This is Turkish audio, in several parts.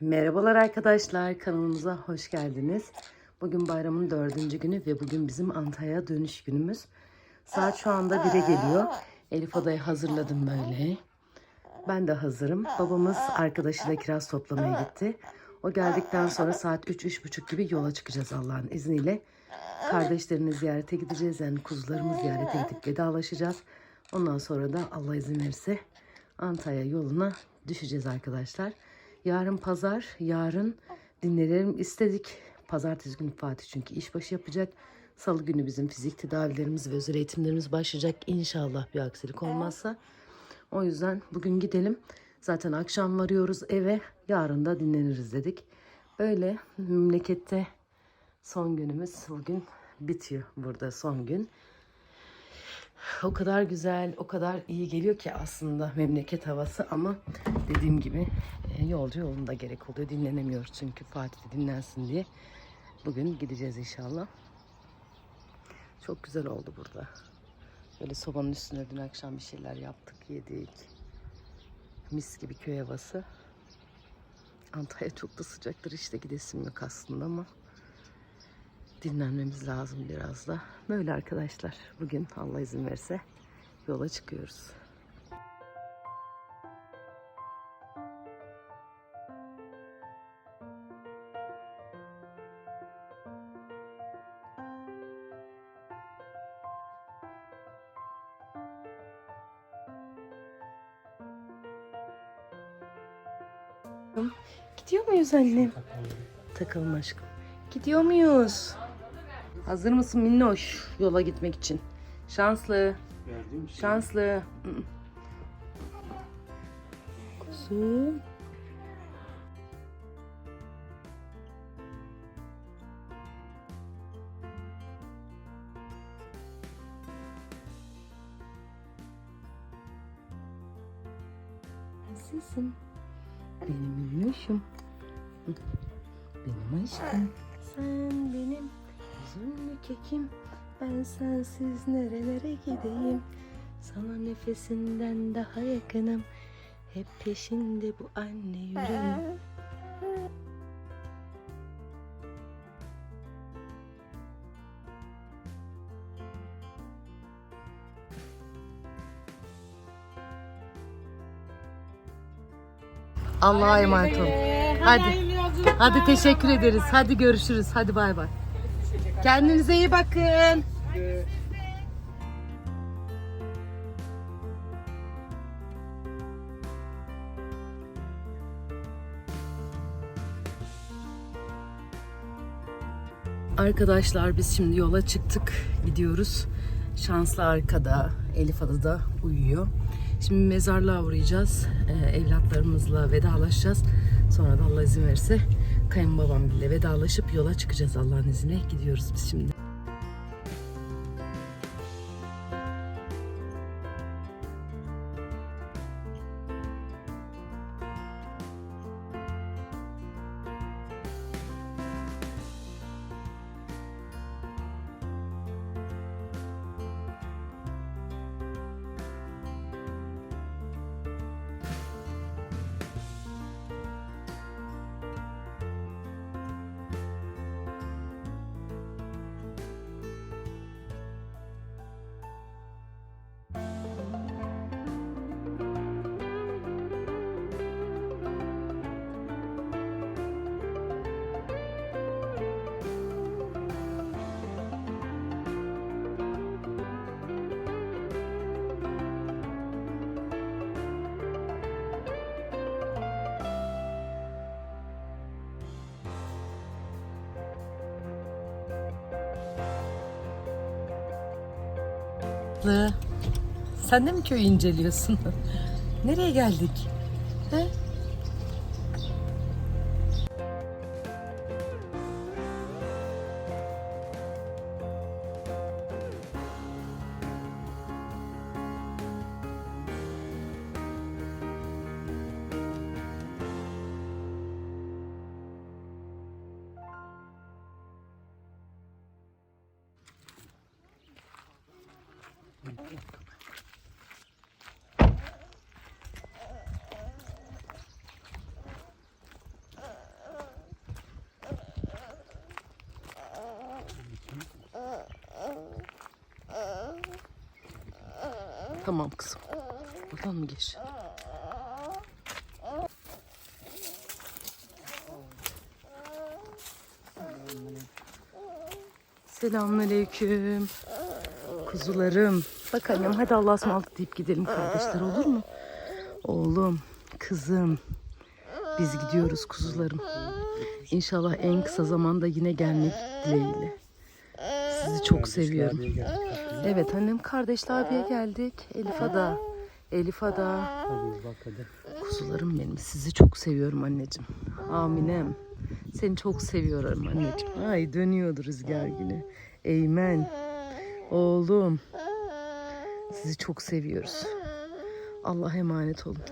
Merhabalar arkadaşlar kanalımıza hoş geldiniz. Bugün bayramın dördüncü günü ve bugün bizim Antalya'ya dönüş günümüz. Saat şu anda 1'e geliyor. Elif odayı hazırladım böyle. Ben de hazırım. Babamız arkadaşıyla kiraz toplamaya gitti. O geldikten sonra saat 3-3.30 gibi yola çıkacağız Allah'ın izniyle. Kardeşlerini ziyarete gideceğiz. Yani kuzularımı ziyarete gidip vedalaşacağız. Ondan sonra da Allah izin verirse Antalya yoluna düşeceğiz arkadaşlar. Yarın pazar, yarın dinlenelim istedik. Pazartesi günü Fatih çünkü işbaşı yapacak. Salı günü bizim fizik tedavilerimiz ve özel eğitimlerimiz başlayacak. İnşallah bir aksilik olmazsa. O yüzden bugün gidelim. Zaten akşam varıyoruz eve. Yarın da dinleniriz dedik. Böyle memlekette son günümüz bugün bitiyor. Burada son gün. O kadar güzel, o kadar iyi geliyor ki aslında memleket havası ama dediğim gibi e, yolcu yolunda gerek oluyor. Dinlenemiyoruz çünkü Fatih de dinlensin diye. Bugün gideceğiz inşallah. Çok güzel oldu burada. Böyle sobanın üstüne dün akşam bir şeyler yaptık, yedik. Mis gibi köy havası. Antalya çok da sıcaktır işte gidesim yok aslında ama dinlenmemiz lazım biraz da. Böyle arkadaşlar bugün Allah izin verirse yola çıkıyoruz. Gidiyor muyuz annem? Takalım aşkım. Gidiyor muyuz? Hazır mısın minnoş yola gitmek için? Şanslı. Şanslı. Hı. Kuzum. Sensiz nerelere gideyim Sana nefesinden daha yakınım Hep peşinde bu anne yüreğim Allah'a emanet olun. Hadi. Hadi teşekkür ederiz. Hadi görüşürüz. Hadi bay bay. Kendinize iyi bakın. Arkadaşlar biz şimdi yola çıktık. Gidiyoruz. Şanslı arkada. Elif adı da uyuyor. Şimdi mezarlığa uğrayacağız. Ee, evlatlarımızla vedalaşacağız. Sonra da Allah izin verirse kayınbabam ile vedalaşıp yola çıkacağız Allah'ın izniyle. Gidiyoruz biz şimdi. Tatlı. Sen de mi köyü inceliyorsun? Nereye geldik? Tamam kızım. Buradan mı geç? Selamünaleyküm. Kuzularım. Bak annem hadi Allah'a ısmarladık deyip gidelim kardeşler olur mu? Oğlum, kızım. Biz gidiyoruz kuzularım. İnşallah en kısa zamanda yine gelmek dileğiyle. Sizi çok seviyorum. Evet annem kardeşli abiye geldik. Elif Ada. Elif Ada. Hadi bak hadi. Kuzularım benim. Sizi çok seviyorum anneciğim. Aminem. Seni çok seviyorum anneciğim. Ay dönüyordu rüzgar yine. Eymen. Oğlum. Sizi çok seviyoruz. Allah'a emanet olun.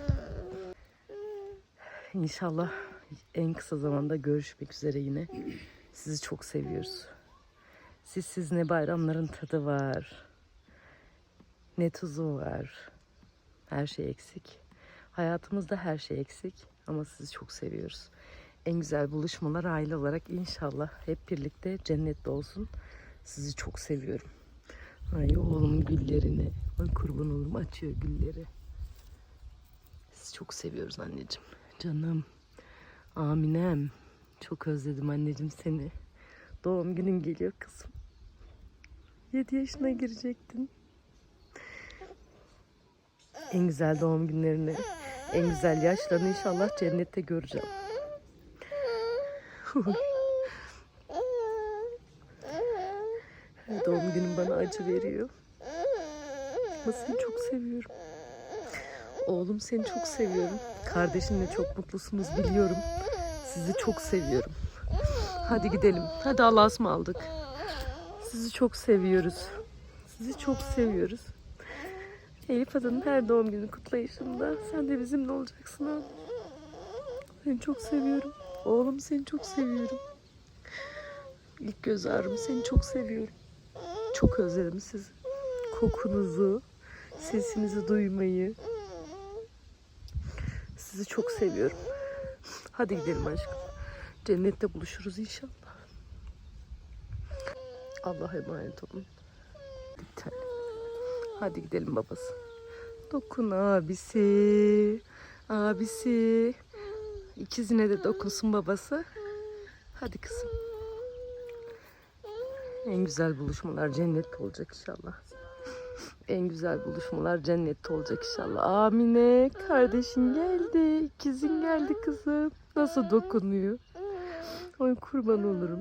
İnşallah en kısa zamanda görüşmek üzere yine. Sizi çok seviyoruz. Siz siz ne bayramların tadı var. Ne tuzu var. Her şey eksik. Hayatımızda her şey eksik ama sizi çok seviyoruz. En güzel buluşmalar aile olarak inşallah hep birlikte cennette olsun. Sizi çok seviyorum. Ay oğlumun güllerini. Ay kurban olurum açıyor gülleri. Sizi çok seviyoruz anneciğim. Canım. Aminem. Çok özledim anneciğim seni. Doğum günün geliyor kızım. 7 yaşına girecektin. En güzel doğum günlerini, en güzel yaşlarını inşallah cennette göreceğim. Doğum günüm bana acı veriyor. Ama seni çok seviyorum. Oğlum seni çok seviyorum. Kardeşinle çok mutlusunuz biliyorum. Sizi çok seviyorum. Hadi gidelim. Hadi Allah'a ısmarladık. Sizi çok seviyoruz. Sizi çok seviyoruz. Elif Adan'ın her doğum günü kutlayışında sen de bizimle olacaksın abi. Seni çok seviyorum. Oğlum seni çok seviyorum. İlk göz ağrım seni çok seviyorum. Çok özledim sizi. Kokunuzu, sesinizi duymayı. Sizi çok seviyorum. Hadi gidelim aşkım. Cennette buluşuruz inşallah. Allah'a emanet olun. Hadi gidelim babası. Dokun abisi. Abisi. İkizine de dokunsun babası. Hadi kızım. En güzel buluşmalar cennette olacak inşallah. En güzel buluşmalar cennette olacak inşallah. Amine kardeşin geldi. ikizin geldi kızım. Nasıl dokunuyor? Ay kurban olurum.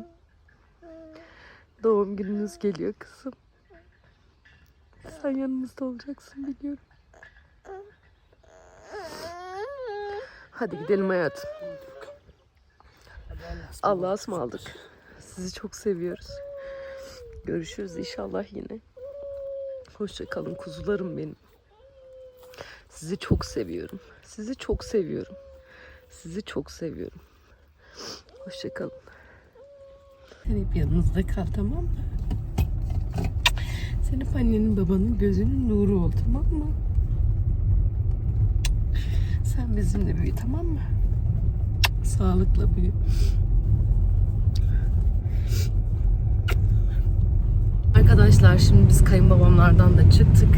Doğum gününüz geliyor kızım. Sen yanımızda olacaksın biliyorum. Hadi gidelim hayatım. Allah'a ısmarladık. Sizi çok seviyoruz. Görüşürüz inşallah yine. Hoşça kalın kuzularım benim. Sizi çok seviyorum. Sizi çok seviyorum. Sizi çok seviyorum. Hoşça kalın. Sen hep yanınızda kal tamam mı? Sen hep annenin babanın gözünün nuru ol tamam mı? Sen bizimle büyü tamam mı? Sağlıkla büyü. Arkadaşlar şimdi biz kayınbabamlardan da çıktık.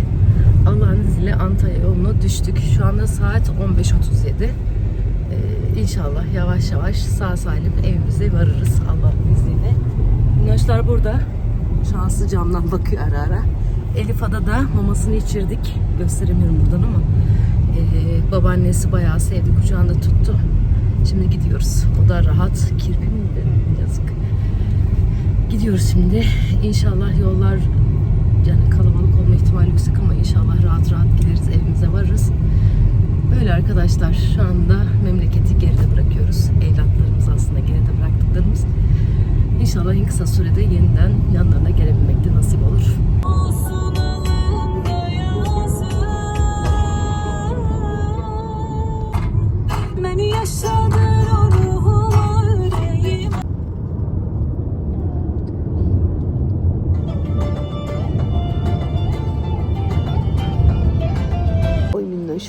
Allah'ın izniyle Antalya yoluna düştük. Şu anda saat 15.37. Ee, inşallah yavaş yavaş sağ salim evimize varırız Allah'ın izniyle. Minnoşlar burada. Şanslı camdan bakıyor ara ara. Elif Ada da mamasını içirdik. Gösteremiyorum buradan ama. Ee, babaannesi bayağı sevdi. Kucağında tuttu. Şimdi gidiyoruz. O da rahat. Kirpi miydi? Gidiyoruz şimdi. İnşallah yollar yani kalabalık olma ihtimali yüksek ama inşallah rahat rahat gideriz evimize varırız. Böyle arkadaşlar şu anda memleketi geride bırakıyoruz. Evlatlarımız aslında geride bıraktıklarımız. İnşallah en kısa sürede yeniden yanlarına gelebilmek de nasip olur. Beni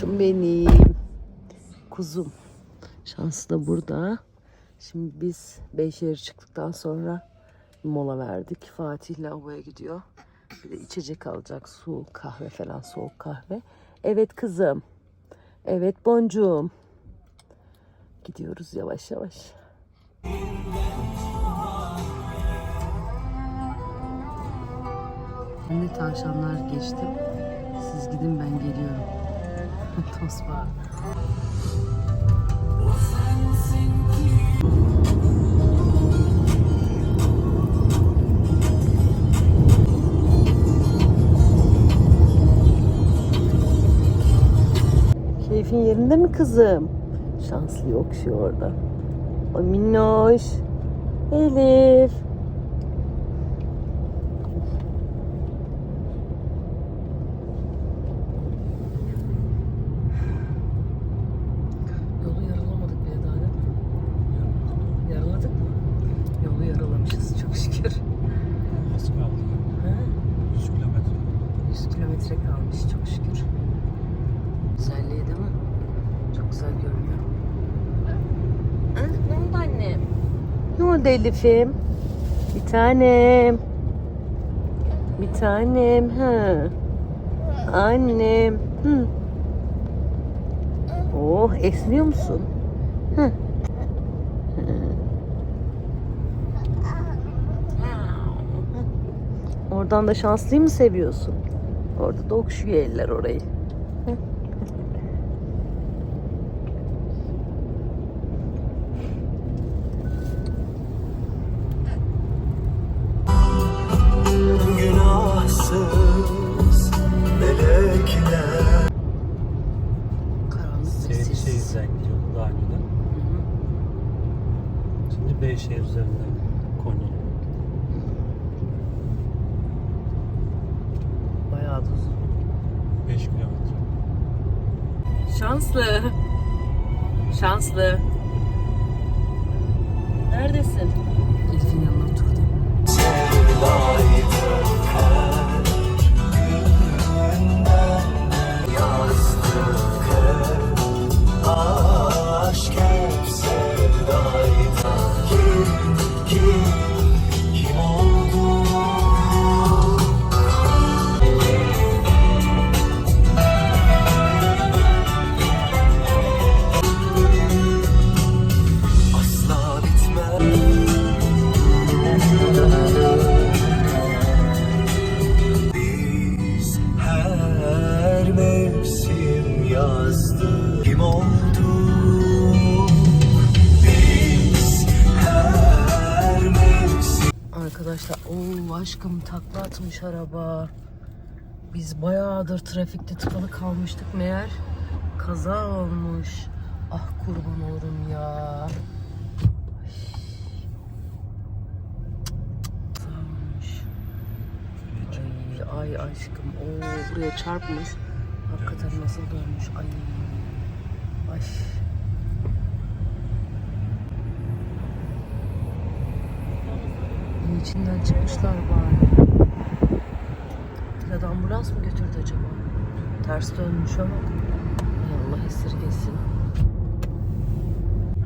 Minnoşum benim. Kuzum. Şansı da burada. Şimdi biz Beyşehir çıktıktan sonra mola verdik. Fatih lavaboya gidiyor. Bir de içecek alacak. Su, kahve falan soğuk kahve. Evet kızım. Evet boncuğum. Gidiyoruz yavaş yavaş. Ben de tavşanlar geçtim. Siz gidin ben geliyorum. Tosba. Keyfin yerinde mi kızım? Şanslı yok şu orada. O minnoş. Elif. Yolu yarılamadık bile daha değil mi? Yaraladık mı? Yolu yaralamışız çok şükür. Az kaldı. Ha? 100 kilometre. 100 kilometre kalmış çok şükür. Güzelliği değil mi? Çok güzel görünüyor. Ne oldu annem? Ne oldu Elif'im? Bir tanem. Bir tanem. Ha. Annem. Hı. Oh esniyor musun? Hı. Hı. Oradan da şanslıyı mı seviyorsun? Orada da okşuyor eller orayı. Atmış araba. Biz bayağıdır trafikte tıkalı kalmıştık meğer kaza olmuş. Ah kurban olurum ya. Ay. Ay, aşkım o buraya çarpmış. Hakikaten nasıl dönmüş ay. Ay. İçinden çıkmışlar bari. Ya da ambulans mı götürdü acaba? Ters dönmüş ama. Allah esirgesin.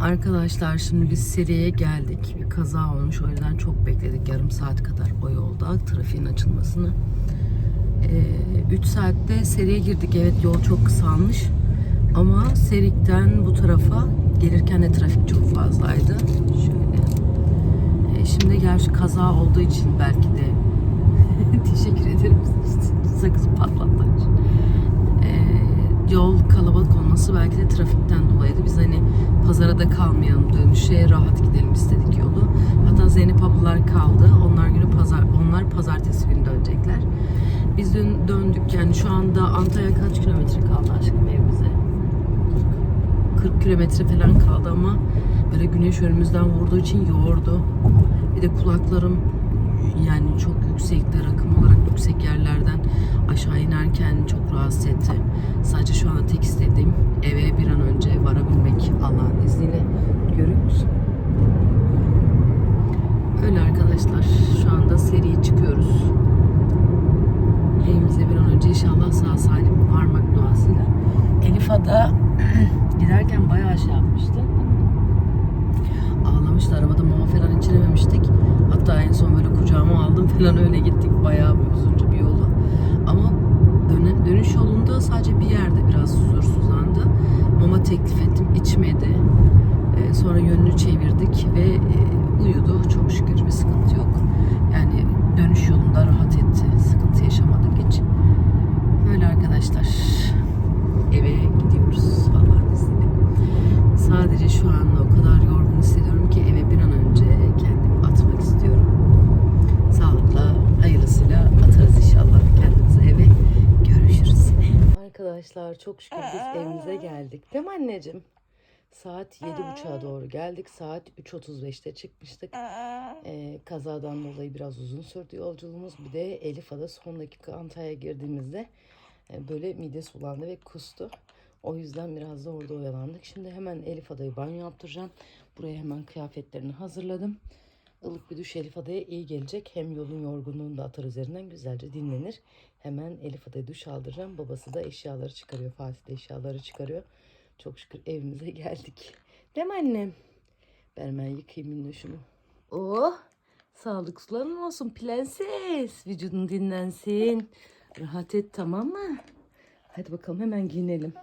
Arkadaşlar şimdi biz seriye geldik. Bir kaza olmuş. O yüzden çok bekledik. Yarım saat kadar o yolda trafiğin açılmasını. 3 saatte seriye girdik. Evet yol çok kısalmış. Ama Serik'ten bu tarafa gelirken de trafik çok fazlaydı. Şöyle. E, şimdi gerçi kaza olduğu için belki de teşekkür ederim sakız patlattığı için. E, yol kalabalık olması belki de trafikten dolayıydı. Biz hani pazara da kalmayalım dönüşe rahat gidelim istedik yolu. Hatta Zeynep ablalar kaldı. Onlar günü pazar onlar pazartesi günü dönecekler. Biz dün döndük yani şu anda Antalya kaç kilometre kaldı aşkım evimize? 40 kilometre falan kaldı ama böyle güneş önümüzden vurduğu için yoğurdu. Bir de kulaklarım yani çok yüksekte rakım olarak yüksek yerlerden aşağı inerken çok rahatsız etti. Sadece şu anda tek istediğim eve bir an önce varabilmek Allah'ın izniyle. Görüyor musun? Öyle arkadaşlar. Şu anda seriye çıkıyoruz. Evimize bir an önce inşallah sağ salim varmak duasıyla. Elif Ada giderken bayağı şey yapmıştı. Ağlamıştı arabada mama falan içirememiştik. Hatta en son böyle kucağıma aldım falan öyle gittik. Bayağı bir uzunca bir Dönüş yolunda sadece bir yerde biraz huzursuzlandı. Mama teklif ettim, içmedi. Ee, sonra yönünü çevirdik ve e, uyudu. Çok şükür bir sıkıntı yok. Yani dönüş yolunda rahat etti. Sıkıntı yaşamadık hiç. Böyle arkadaşlar. Eve gidiyoruz Allah'ın izniyle. Sadece şu anda o kadar yorgun hissediyorum ki eve bir an önce kendimi atmak istiyorum. Sağlıkla, hayırlısıyla atarız inşallah kendimizi eve. Görüşürüz yine. Arkadaşlar çok şükür biz evimize geldik. Değil mi anneciğim? Saat 7.30'a doğru geldik. Saat 3.35'te çıkmıştık. Ee, kazadan dolayı biraz uzun sürdü yolculuğumuz. Bir de Elif Ada son dakika Antalya'ya girdiğimizde e, böyle midesi bulandı ve kustu. O yüzden biraz da orada oyalandık. Şimdi hemen Elif Ada'yı banyo yaptıracağım. Buraya hemen kıyafetlerini hazırladım. Ilık bir duş Elif Ada'ya iyi gelecek. Hem yolun yorgunluğunu da atar üzerinden güzelce dinlenir. Hemen Elif Ada'ya duş aldıracağım. Babası da eşyaları çıkarıyor. Fatih de eşyaları çıkarıyor. Çok şükür evimize geldik. Değil mi annem? Ben hemen yıkayayım minnoşumu. Oh! Sağlık suların olsun prenses. Vücudun dinlensin. Rahat et tamam mı? Hadi bakalım hemen giyinelim.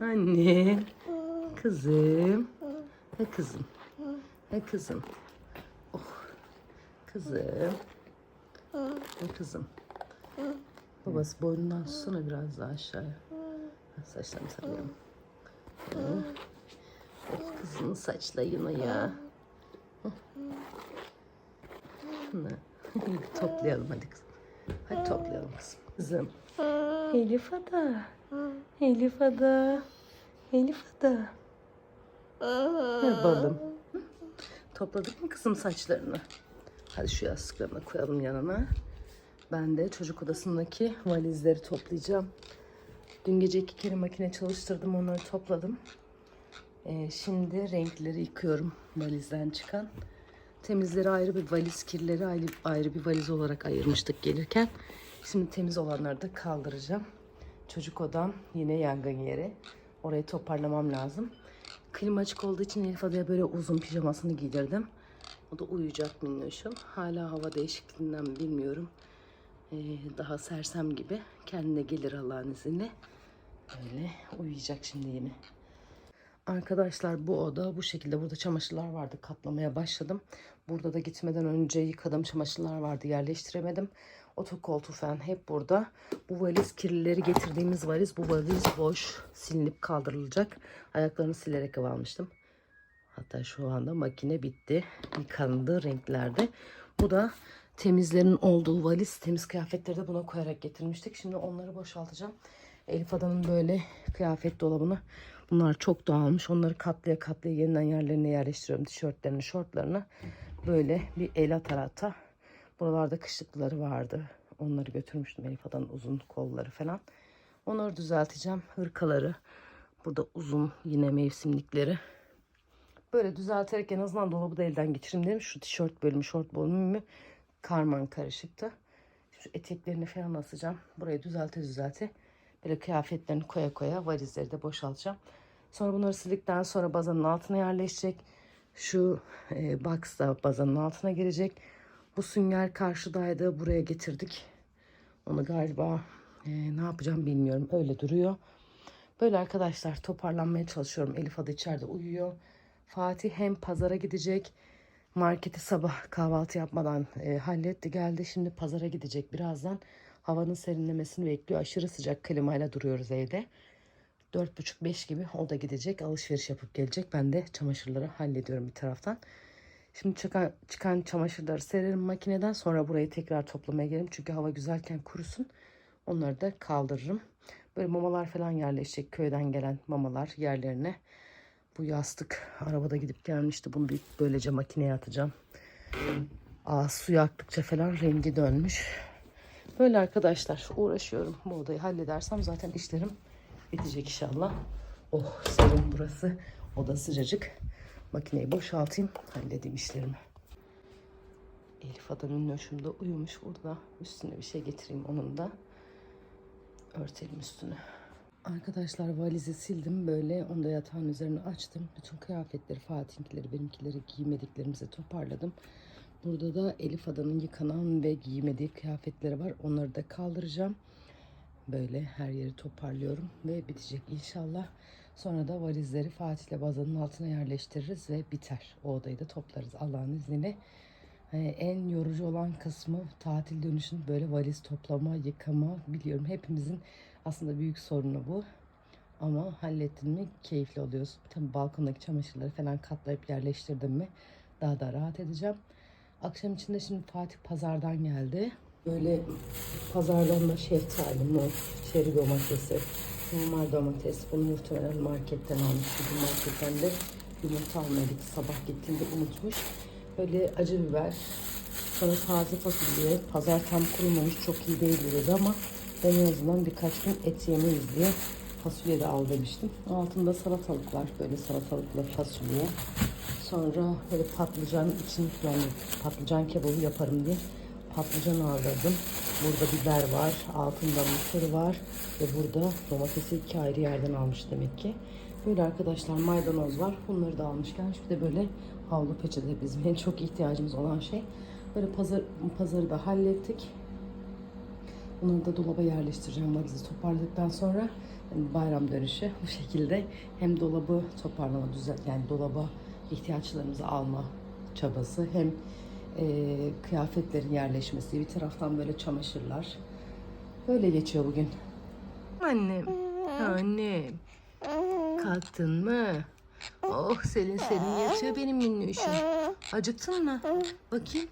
Anne. Kızım. Ha kızım. Ha kızım. Oh. Kızım. Ha kızım. Babası boynundan tutsana biraz daha aşağıya. Saçlarını sarıyorum. Oh kızımın saçlarını ya. Toplayalım hadi kızım. Hadi toplayalım kızım. Kızım. Elif Ada. Elif Ada. Elif Ada. Ne balım. Topladık mı kızım saçlarını? Hadi şu yastıklarını koyalım yanına. Ben de çocuk odasındaki valizleri toplayacağım. Dün gece iki kere makine çalıştırdım onları topladım. Ee, şimdi renkleri yıkıyorum valizden çıkan. Temizleri ayrı bir valiz, kirleri ayrı, ayrı bir valiz olarak ayırmıştık gelirken. Şimdi temiz olanları da kaldıracağım. Çocuk odam yine yangın yeri. Orayı toparlamam lazım. Klima açık olduğu için Elif Ada'ya böyle uzun pijamasını giydirdim. O da uyuyacak minnoşum. Hala hava değişikliğinden bilmiyorum. Ee, daha sersem gibi. Kendine gelir Allah'ın izniyle. Öyle uyuyacak şimdi yine. Arkadaşlar bu oda bu şekilde. Burada çamaşırlar vardı. Katlamaya başladım. Burada da gitmeden önce yıkadığım çamaşırlar vardı. Yerleştiremedim. Otokoltuğu falan hep burada. Bu valiz kirlileri getirdiğimiz valiz. Bu valiz boş. Silinip kaldırılacak. Ayaklarını silerek ev almıştım. Hatta şu anda makine bitti. Yıkandı renklerde. Bu da temizlerin olduğu valiz. Temiz kıyafetleri de buna koyarak getirmiştik. Şimdi onları boşaltacağım. Elif Adan'ın böyle kıyafet dolabını bunlar çok dağılmış. Onları katlaya katlaya yeniden yerlerine yerleştiriyorum. Tişörtlerini, şortlarını. Böyle bir el atar ata. Buralarda kışlıkları vardı. Onları götürmüştüm Elif Adan'ın uzun kolları falan. Onları düzelteceğim. Hırkaları. Burada uzun yine mevsimlikleri. Böyle düzelterek en azından dolabı da elden geçireyim dedim. Şu tişört bölümü, şort bölümü karman karışıktı. Şu eteklerini falan asacağım. Burayı düzelte düzelte. Böyle kıyafetlerini koya koya valizleri de boşaltacağım. Sonra bunları sildikten sonra bazanın altına yerleşecek. Şu e, box da bazanın altına girecek. Bu sünger karşıdaydı. Buraya getirdik. Onu galiba e, ne yapacağım bilmiyorum. Öyle duruyor. Böyle arkadaşlar toparlanmaya çalışıyorum. Elif adı içeride uyuyor. Fatih hem pazara gidecek. Marketi sabah kahvaltı yapmadan e, halletti geldi. Şimdi pazara gidecek birazdan. Havanın serinlemesini bekliyor. Aşırı sıcak klimayla duruyoruz evde. 4.30-5 gibi o da gidecek. Alışveriş yapıp gelecek. Ben de çamaşırları hallediyorum bir taraftan. Şimdi çıkan, çıkan çamaşırları sererim makineden. Sonra burayı tekrar toplamaya gelirim. Çünkü hava güzelken kurusun. Onları da kaldırırım. Böyle mamalar falan yerleşecek. Köyden gelen mamalar yerlerine. Bu yastık arabada gidip gelmişti. Bunu bir böylece makineye atacağım. Aa, su yaktıkça falan rengi dönmüş. Böyle arkadaşlar uğraşıyorum. Bu odayı halledersem zaten işlerim bitecek inşallah. Oh serin burası. Oda sıcacık. Makineyi boşaltayım. Halledeyim işlerimi. Elif Adan'ın nöşümde uyumuş burada. Üstüne bir şey getireyim onun da. Örtelim üstünü. Arkadaşlar valizi sildim böyle onu da yatağın üzerine açtım. Bütün kıyafetleri Fatih'inkileri benimkileri giymediklerimizi toparladım. Burada da Elif Adan'ın yıkanan ve giymediği kıyafetleri var. Onları da kaldıracağım. Böyle her yeri toparlıyorum ve bitecek inşallah. Sonra da valizleri Fatih'le bazanın altına yerleştiririz ve biter. O odayı da toplarız Allah'ın izniyle. Hani en yorucu olan kısmı tatil dönüşün böyle valiz toplama, yıkama biliyorum. Hepimizin aslında büyük sorunu bu. Ama hallettin mi keyifli oluyorsun. Tabii balkondaki çamaşırları falan katlayıp yerleştirdim mi daha da rahat edeceğim. Akşam içinde şimdi Fatih pazardan geldi. Böyle pazardan da şeftali, mor, çeri domatesi, normal domates. Bunu muhtemelen marketten almış. Bugün marketten de yumurta almaya gitti. Sabah gittiğinde unutmuş. Böyle acı biber, sonra taze fasulye. Pazar tam kurulmamış, çok iyi değil dedi ama ben en azından birkaç gün et yemeyiz diye fasulye de al demiştim. Altında salatalık var. Böyle salatalıkla fasulye. Sonra böyle patlıcan için yani patlıcan kebabı yaparım diye patlıcan aldım. Burada biber var, altında mısır var ve burada domatesi iki ayrı yerden almış demek ki. Böyle arkadaşlar maydanoz var. Bunları da almış gelmiş. Bir de böyle havlu peçete bizim en çok ihtiyacımız olan şey. Böyle pazar, pazarı da hallettik. Bunları da dolaba yerleştireceğim valizi toparladıktan sonra yani bayram dönüşü bu şekilde hem dolabı toparlama düzen yani dolaba ihtiyaçlarımızı alma çabası hem e, kıyafetlerin yerleşmesi bir taraftan böyle çamaşırlar böyle geçiyor bugün. Annem, annem kalktın mı? Oh serin serin yatıyor benim minnoşum. Acıktın mı? Bakayım.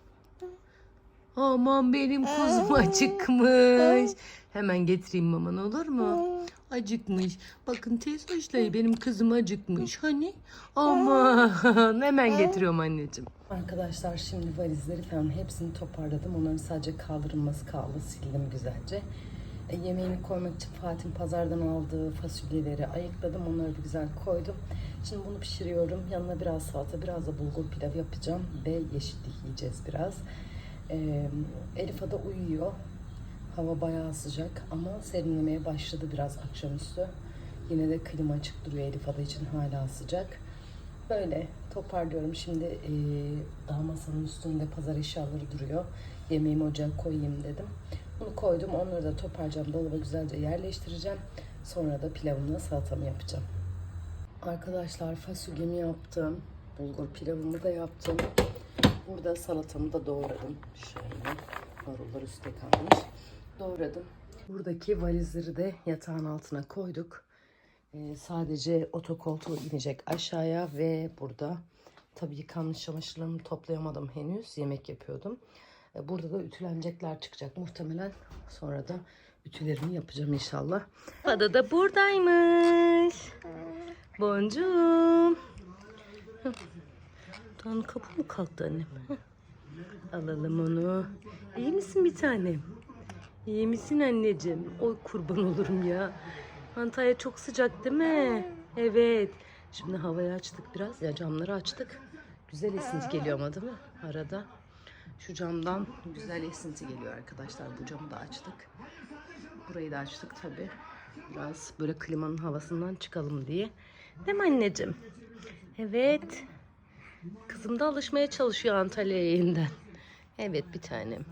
Aman benim kuzum acıkmış. Hemen getireyim maman olur mu? Acıkmış. Bakın teyze benim kızım acıkmış. Hani? Aman hemen getiriyorum anneciğim. Arkadaşlar şimdi valizleri falan hepsini toparladım. Onların sadece kaldırılması kaldı. Sildim güzelce. E, yemeğini koymak için Fatih pazardan aldığı fasulyeleri ayıkladım. Onları bir güzel koydum. Şimdi bunu pişiriyorum. Yanına biraz salata, biraz da bulgur pilav yapacağım. Ve yeşillik yiyeceğiz biraz. Ee, Elif Ada uyuyor. Hava bayağı sıcak ama serinlemeye başladı biraz akşamüstü. Yine de klima açık duruyor Elif Ada için hala sıcak. Böyle toparlıyorum. Şimdi ee, daha masanın üstünde pazar eşyaları duruyor. Yemeğimi ocağa koyayım dedim. Bunu koydum. Onları da toparlayacağım. Dolaba güzelce yerleştireceğim. Sonra da pilavımla salatamı yapacağım. Arkadaşlar fasulyemi yaptım. Bulgur pilavımı da yaptım. Burada salatamı da doğradım. Şöyle marullar üstte kalmış. Doğradım. Buradaki valizleri de yatağın altına koyduk. Ee, sadece otokoltuğu inecek aşağıya ve burada tabii yıkanmış çamaşırlarımı toplayamadım henüz. Yemek yapıyordum. Ee, burada da ütülenecekler çıkacak muhtemelen. Sonra da ütülerimi yapacağım inşallah. Ada da buradaymış. Boncuğum. Tan kapı mı kalktı annem? Alalım onu. İyi misin bir tanem? İyi misin anneciğim? Oy kurban olurum ya. Antalya çok sıcak değil mi? Evet. Şimdi havayı açtık biraz. Ya camları açtık. Güzel esinti geliyor ama değil mi? Arada. Şu camdan güzel esinti geliyor arkadaşlar. Bu camı da açtık. Burayı da açtık tabi. Biraz böyle klimanın havasından çıkalım diye. Değil mi anneciğim? Evet. Kızım da alışmaya çalışıyor Antalya'ya yeniden. Evet bir tanem.